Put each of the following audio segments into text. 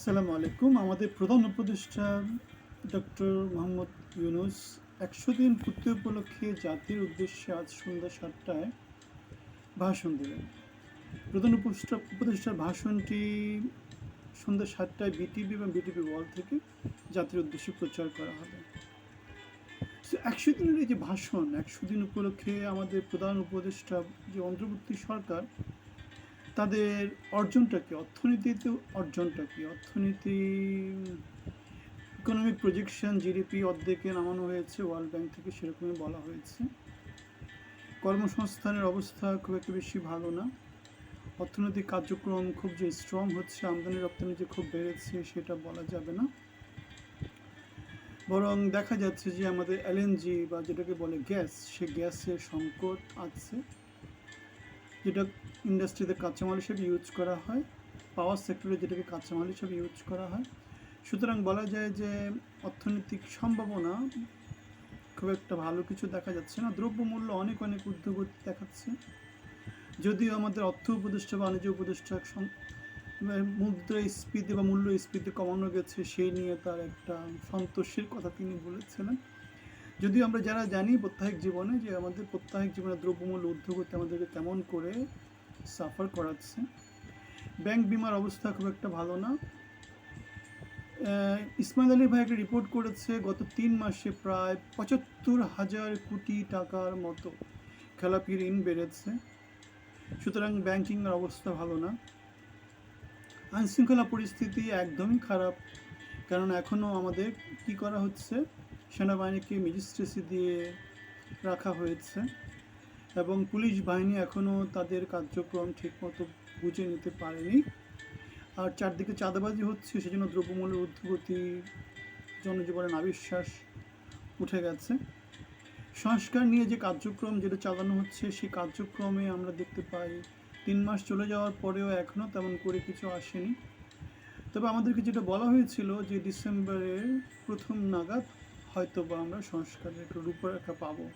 আসসালামু আলাইকুম। আমাদের প্রধান উপদেষ্টা ডক্টর মোহাম্মদ ইউনুস একশো দিন পূর্তি উপলক্ষে জাতির উদ্দেশ্যে আজ সন্ধ্যা সাতটায় ভাষণ দেবেন প্রধান উপদেষ্টা উপদেষ্টার ভাষণটি সন্ধ্যা সাতটায় বিটিভি এবং বিটিভি ওয়াল থেকে জাতির উদ্দেশ্যে প্রচার করা হবে। একশো দিনের এই যে ভাষণ, একশো দিন উপলক্ষে আমাদের প্রধান উপদেষ্টা যে অন্তর্বর্তী সরকার তাদের অর্জনটা কি? অর্থনীতিতে অর্জনটা কি? অর্থনীতি ইকোনমিক প্রজেকশন জিডিপি অর্ধেকে নামানো হয়েছে ওয়ার্ল্ড ব্যাংক থেকে সেরকমই বলা হয়েছে। কর্মসংস্থানের অবস্থা খুব একটা বেশি ভালো না। অর্থনৈতিক কার্যক্রম খুব যে স্ট্রং হচ্ছে, আমদানি রপ্তানি যে খুব বেড়েছে, সেটা বলা যাবে না। বরং দেখা যাচ্ছে যে আমাদের এলএনজি বা যেটাকে বলে গ্যাস, সে গ্যাসের সংকট আছে। যেটা ইন্ডাস্ট্রিতে কাঁচামাল হিসেবে ইউজ করা হয় পাওয়ার সেক্টরে যেটাকে কাঁচামাল হিসেবে ইউজ করা হয়। সুতরাং বলা যায় যে অর্থনৈতিক সম্ভাবনা খুব একটা ভালো কিছু দেখা যাচ্ছে না। দ্রব্যমূল্য অনেক অনেক ঊর্ধ্বগতি দেখাচ্ছে। যদিও আমাদের অর্থ উপদেষ্টা, বাণিজ্য উপদেষ্টা মুদ্রাস্ফীতি বা মূল্যস্ফীতি কমানো গেছে, সেই নিয়ে তার একটা সন্তোষের কথা তিনি বলেছিলেন। যদিও আমরা যারা জানি প্রত্যাহিক জীবনে যে আমাদের প্রত্যাহিক জীবনে দ্রব্যমূল্য করতে আমাদেরকে তেমন করে সাফার করাচ্ছে। ব্যাংক বিমার অবস্থা খুব একটা ভালো না। ইসমাইল আলী ভাই একটা রিপোর্ট করেছে, গত তিন মাসে প্রায় পঁচাত্তর হাজার কোটি টাকার মতো খেলাপি ঋণ বেড়েছে। সুতরাং ব্যাংকিংয়ের অবস্থা ভালো না। আইনশৃঙ্খলা পরিস্থিতি একদমই খারাপ, কারণ এখনও আমাদের কি করা হচ্ছে? সেনাবাহিনীকে ম্যাজিস্ট্রেসি দিয়ে রাখা হয়েছে এবং পুলিশ বাহিনী এখনও তাদের কার্যক্রম ঠিকমতো বুঝে নিতে পারেনি। আর চারদিকে চাঁদাবাজি হচ্ছে, সেজন্য দ্রব্যমূল্যের ঊর্ধ্বগতি, জনজীবনের আবিশ্বাস উঠে গেছে। সংস্কার নিয়ে যে কার্যক্রম যেটা চালানো হচ্ছে, সেই কার্যক্রমে আমরা দেখতে পাই তিন মাস চলে যাওয়ার পরেও এখনও তেমন করে কিছু আসেনি। তবে আমাদেরকে যেটা বলা হয়েছিল যে ডিসেম্বরের প্রথম নাগাদ হয়তো বা আমরা সংস্কারের একটা রূপরেখা পাবো।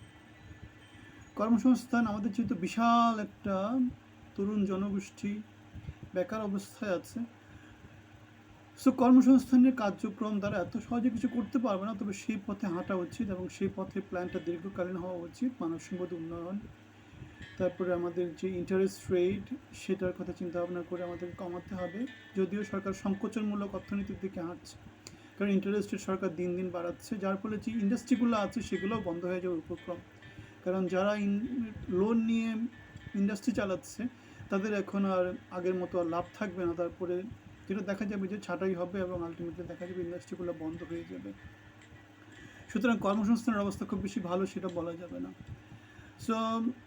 কর্মসংস্থান আমাদের যেহেতু বিশাল একটা তরুণ জনগোষ্ঠী, বেকার অবস্থায় আছে। সো কর্মসংস্থানের কার্যক্রম দ্বারা এত সহজে কিছু করতে পারবে না, তবে সেই পথে হাঁটা উচিত এবং সেই পথে প্ল্যানটা দীর্ঘকালীন হওয়া উচিত, মানব সম্পদ উন্নয়ন। তারপরে আমাদের যে ইন্টারেস্ট রেট সেটার কথা চিন্তা ভাবনা করে আমাদের কমাতে হবে। যদিও সরকার সংকোচনমূলক অর্থনীতির দিকে হাঁটছে। কারণ ইন্টারেস্ট রেট সরকার দিন দিন বাড়াচ্ছে, যার ফলে যে ইন্ডাস্ট্রিগুলো আছে সেগুলোও বন্ধ হয়ে যাওয়ার উপক্রম। কারণ যারা লোন নিয়ে ইন্ডাস্ট্রি চালাচ্ছে, তাদের এখন আর আগের মতো আর লাভ থাকবে না। তারপরে যেটা দেখা যাবে যে ছাঁটাই হবে এবং আলটিমেটলি দেখা যাবে ইন্ডাস্ট্রিগুলো বন্ধ হয়ে যাবে। সুতরাং কর্মসংস্থানের অবস্থা খুব বেশি ভালো সেটা বলা যাবে না। সো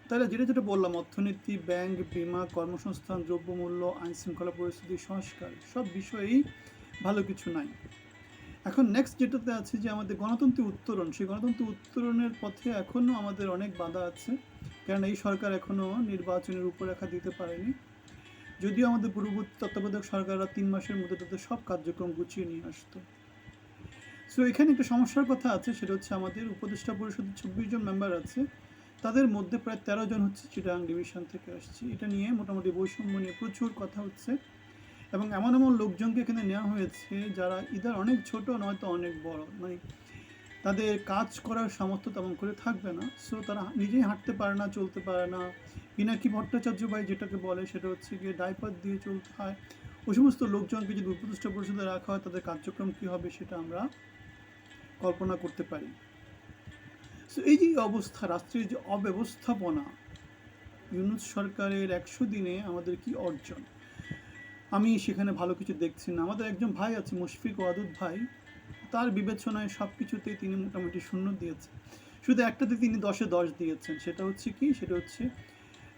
তাহলে যেটা যেটা বললাম, অর্থনীতি, ব্যাংক, বিমা, কর্মসংস্থান, দ্রব্যমূল্য আইন শৃঙ্খলা পরিস্থিতি, সংস্কার, সব বিষয়েই ভালো কিছু নাই। এখন নেক্সট যেটাতে আছে যে আমাদের গণতন্ত্র উত্তরণ, সেই গণতন্ত্র উত্তরণের পথে এখনও আমাদের অনেক বাধা আছে। কারণ এই সরকার এখনও নির্বাচনের উপরেখা দিতে পারেনি। যদিও আমাদের পূর্ববর্তী তত্ত্বাবধায়ক সরকাররা তিন মাসের মধ্যে তাদের সব কার্যক্রম গুছিয়ে নিয়ে আসতো। সো এখানে একটা সমস্যার কথা আছে, সেটা হচ্ছে আমাদের উপদেষ্টা পরিষদের চব্বিশ জন মেম্বার আছে। তাদের মধ্যে প্রায় তেরো জন হচ্ছে চিটাং ডিভিশন থেকে আসছে। এটা নিয়ে মোটামুটি বৈষম্য নিয়ে প্রচুর কথা হচ্ছে। এবং এমন এমন লোকজনকে এখানে নেওয়া হয়েছে যারা ইদার অনেক ছোট, নয়তো অনেক বড়। মানে তাদের কাজ করার সামর্থ্য তেমন করে থাকবে না। সো তারা নিজেই হাঁটতে পারে না, চলতে পারে না। পিনাকি ভট্টাচার্য ভাই যেটাকে বলে, সেটা হচ্ছে গিয়ে ডাইপার দিয়ে চলতে হয়। ওই সমস্ত লোকজনকে যদি উপদেষ্টা পরিষদে রাখা হয়, তাদের কার্যক্রম কী হবে সেটা আমরা কল্পনা করতে পারি। সো এই যে অবস্থা, রাষ্ট্রের যে অব্যবস্থাপনা, ইউনুস সরকারের একশো দিনে আমাদের কি অর্জন? আমি সেখানে ভালো কিছু দেখছি না। আমাদের একজন ভাই আছে, মুশফিক ওয়াদুদ ভাই। তার বিবেচনায় সব কিছুতেই তিনি মোটামুটি শূন্য দিয়েছেন। শুধু একটাতে তিনি দশে দশ দিয়েছেন, সেটা হচ্ছে কি? সেটা হচ্ছে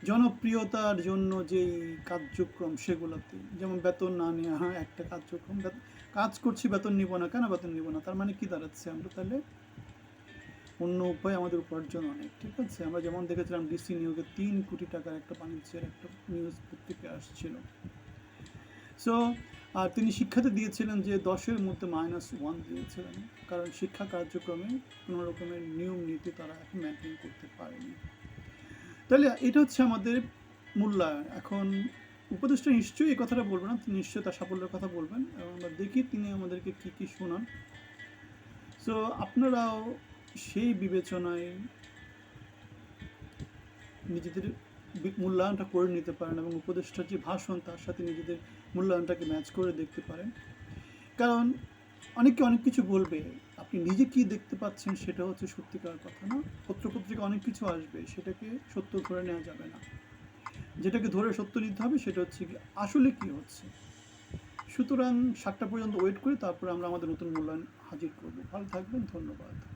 জনপ্রিয়তার জন্য যেই কার্যক্রম সেগুলোতে, যেমন বেতন না নেওয়া হ্যাঁ একটা কার্যক্রম। কাজ করছি, বেতন নিব না, কেন বেতন নিব না? তার মানে কি দাঁড়াচ্ছে? আমরা তাহলে অন্য উপায় আমাদের উপার্জন অনেক, ঠিক আছে? আমরা যেমন দেখেছিলাম ডিসি নিয়োগে তিন কোটি টাকার একটা বাণিজ্যের একটা নিউজ পত্রিকা আসছিল। সো আর তিনি শিক্ষাতে দিয়েছিলেন যে দশের মধ্যে মাইনাস ওয়ান দিয়েছিলেন। কারণ শিক্ষা কার্যক্রমে কোনো রকমের নিয়ম নীতি তারা এখন মেনটেন করতে পারেনি। তাহলে এটা হচ্ছে আমাদের মূল্যায়ন। এখন উপদেষ্টা নিশ্চয়ই এই কথাটা বলবেন না, তিনি নিশ্চয়ই তার সাফল্যের কথা বলবেন। এবং আমরা দেখি তিনি আমাদেরকে কী কী শোনান। সো আপনারাও সেই বিবেচনায় নিজেদের মূল্যায়নটা করে নিতে পারেন এবং উপদেষ্টার যে ভাষণ, তার সাথে নিজেদের মূল্যায়নটাকে ম্যাচ করে দেখতে পারেন। কারণ অনেকে অনেক কিছু বলবে, আপনি নিজে কি দেখতে পাচ্ছেন সেটা হচ্ছে সত্যিকার কথা না। পত্রপত্রিকা অনেক কিছু আসবে, সেটাকে সত্য ধরে নেওয়া যাবে না। যেটাকে ধরে সত্য নিতে হবে সেটা হচ্ছে কি আসলে কি হচ্ছে। সুতরাং সাতটা পর্যন্ত ওয়েট করি তারপরে আমরা আমাদের নতুন মূল্যায়ন হাজির করব। ভালো থাকবেন, ধন্যবাদ।